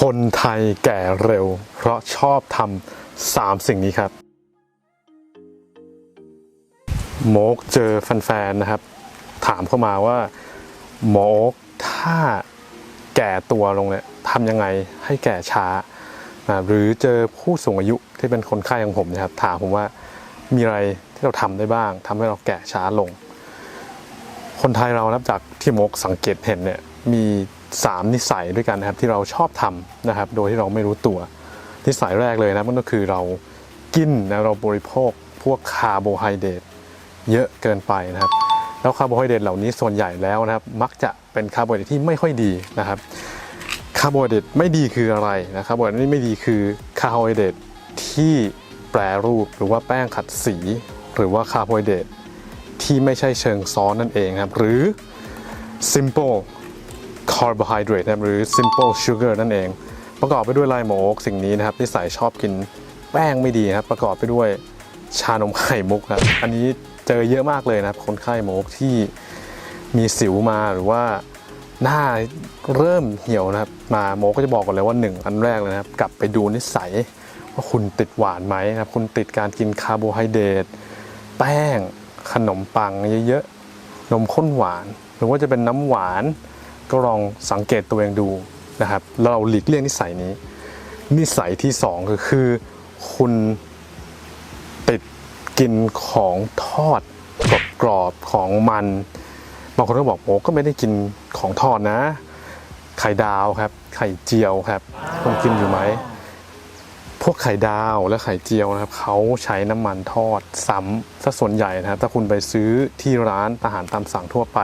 คนไทยแก่เร็ว เพราะชอบทำสามสิ่งนี้ครับ โมกเจอแฟนๆนะครับ ถามเข้ามาว่าโมกถ้าแก่ตัวลงเนี่ยทำยังไงให้แก่ช้าอ่าหรือเจอผู้สูงอายุที่เป็นคนไข้ของผมนะครับ ถามผมว่ามีอะไรที่เราทำได้บ้างทำให้เราแก่ช้าลง คนไทยเรานับจากที่โมกสังเกตเห็นเนี่ยมี สามนิสัยด้วยกันนะครับที่เราชอบทำนะครับ โดยที่เราไม่รู้ตัวนิสัยแรกเลยนะมันก็คือเรากินนะเราบริโภคพวกคาร์โบไฮเดรตเยอะเกินไปนะครับ แล้วคาร์โบไฮเดรตเหล่านี้ส่วนใหญ่แล้วนะครับ มักจะเป็นคาร์โบไฮเดรตที่ไม่ค่อยดีนะครับคาร์โบไฮเดรตไม่ดีคืออะไรนะครับคาร์โบไฮเดรตที่ไม่ดีคือคาร์โบไฮเดรตที่แปรรูปหรือว่าแป้งขัดสี หรือว่าคาร์โบไฮเดรตที่ไม่ใช่เชิงซ้อนนั่นเองครับ หรือ simple carbohydrate นะครับหรือ simple sugar นั่นเอง ประกอบไปด้วยไลโมกสิ่งนี้นะครับที่ใส่ชอบกินแป้งไม่ดีนะครับ ประกอบไปด้วยชานมไข่มุกครับอันนี้เจอเยอะมากเลยนะครับ คนไข้โมกที่มีสิวมาหรือว่าหน้าเริ่มเหี่ยวนะครับ มาโมก็จะบอกก่อนเลยว่าหนึ่งอันแรกเลยนะครับ กลับไปดูนิสัยว่าคุณติดหวานไหมนะครับ คุณติดการกินคาร์โบไฮเดรตแป้งขนมปังเยอะๆนมข้นหวาน หรือว่าจะเป็นน้ำหวาน ก็ลองสังเกตตัวเองดูนะครับเราหลีกเลี่ยงนิสัยนี้ นิสัยที่สองก็คือคุณติดกินของทอดกรอบๆของมันบางคนก็บอกโอ้ก็ไม่ได้กินของทอดนะ ไข่ดาวครับ ไข่เจียวครับคุณกินอยู่ไหมพวกไข่ดาวและไข่เจียวนะครับเขาใช้น้ำมันทอดซ้ำซะส่วนใหญ่นะครับถ้าคุณไปซื้อที่ร้านอาหารตามสั่งทั่วไป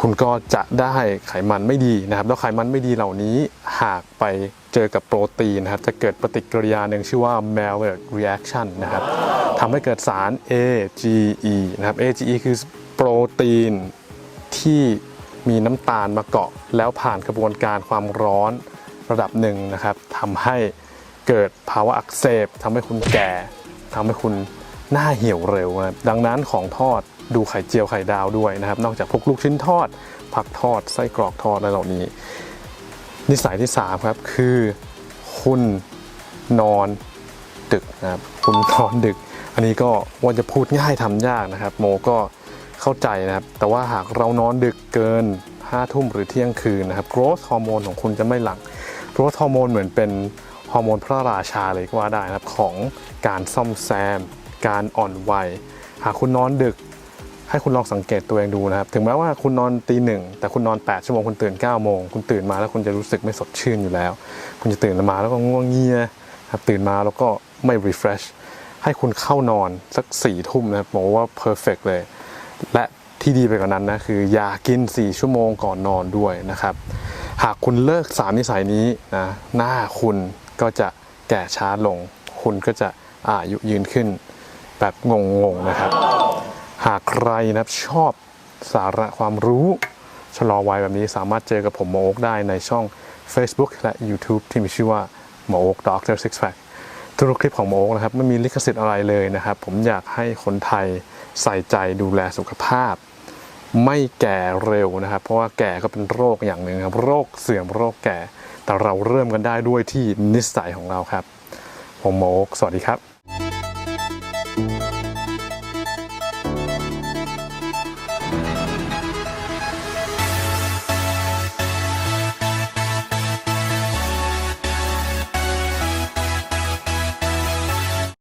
คุณก็จะได้ไขมันไม่ดีนะครับ แล้วไขมันไม่ดีเหล่านี้หากไปเจอกับโปรตีนนะครับ จะเกิดปฏิกิริยาหนึ่งชื่อว่า Maillard reaction นะครับทำให้เกิดสาร AGE นะครับ AGE คือโปรตีนที่มีน้ำตาลมาเกาะ แล้วผ่านกระบวนการความร้อนระดับหนึ่งนะครับทำให้เกิดภาวะอักเสบทำให้คุณแก่ทำให้คุณหน้าเหี่ยวเร็วนะครับดังนั้นของทอด ดูไข่เจียวไข่ดาวด้วยนะครับ นอกจากพวกลูกชิ้นทอด ผักทอดไส้กรอกทอดอะไรเหล่านี้ นิสัยที่3ครับคือคุณนอนดึกนะครับคุณนอนดึก อันนี้ก็ว่าจะพูดง่ายทำยากนะครับ โมก็เข้าใจนะครับ แต่ว่าหากเรานอนดึกเกิน5ทุ่มหรือเที่ยงคืนนะครับ growth ฮอร์โมนของคุณจะไม่หลัง growth ฮอร์โมนเหมือนเป็นฮอร์โมนพระราชาเลยก็ว่าได้นะครับของการซ่อมแซม การอ่อนวัยหากคุณนอนดึก ให้คุณลองสังเกตตัวเองดูนะครับ ถึงแม้ว่าคุณนอนตีหนึ่งแต่คุณนอน 8 ชั่วโมงคุณตื่น9โมงคุณตื่นมาแล้วคุณจะรู้สึกไม่สดชื่นอยู่แล้ว คุณจะตื่นมาแล้วก็ง่วงเงียครับตื่นมาแล้วก็ไม่ refresh ให้คุณเข้านอนสัก4ี่ทุ่มนะครับบอกว่า perfect เลย และที่ดีไปกว่านั้นนะคืออย่ากิน 4 ชั่วโมงก่อนนอนด้วยนะครับ หากคุณเลิก3นิสัยนี้นะหน้าคุณก็จะแก่ช้าลง คุณก็จะอายุยืนขึ้นแบบงงๆนะครับ หากใครนะครับชอบสาระความรู้ชะลอวัยแบบนี้สามารถเจอกับผมหมอโอ๊กได้ในช่อง Facebook และ YouTube ที่มีชื่อว่าหมอโอ๊ก Doctor Six Pack ทุกคลิปของหมอโอ๊กนะครับไม่มีลิขสิทธิ์อะไรเลยนะครับ ผมอยากให้คนไทยใส่ใจดูแลสุขภาพ ไม่แก่เร็วนะครับ เพราะว่าแก่ก็เป็นโรคอย่างหนึ่งครับ โรคเสื่อมโรคแก่ แต่เราเริ่มกันได้ด้วยที่นิสัยของเราครับ ผมหมอโมกสวัสดีครับ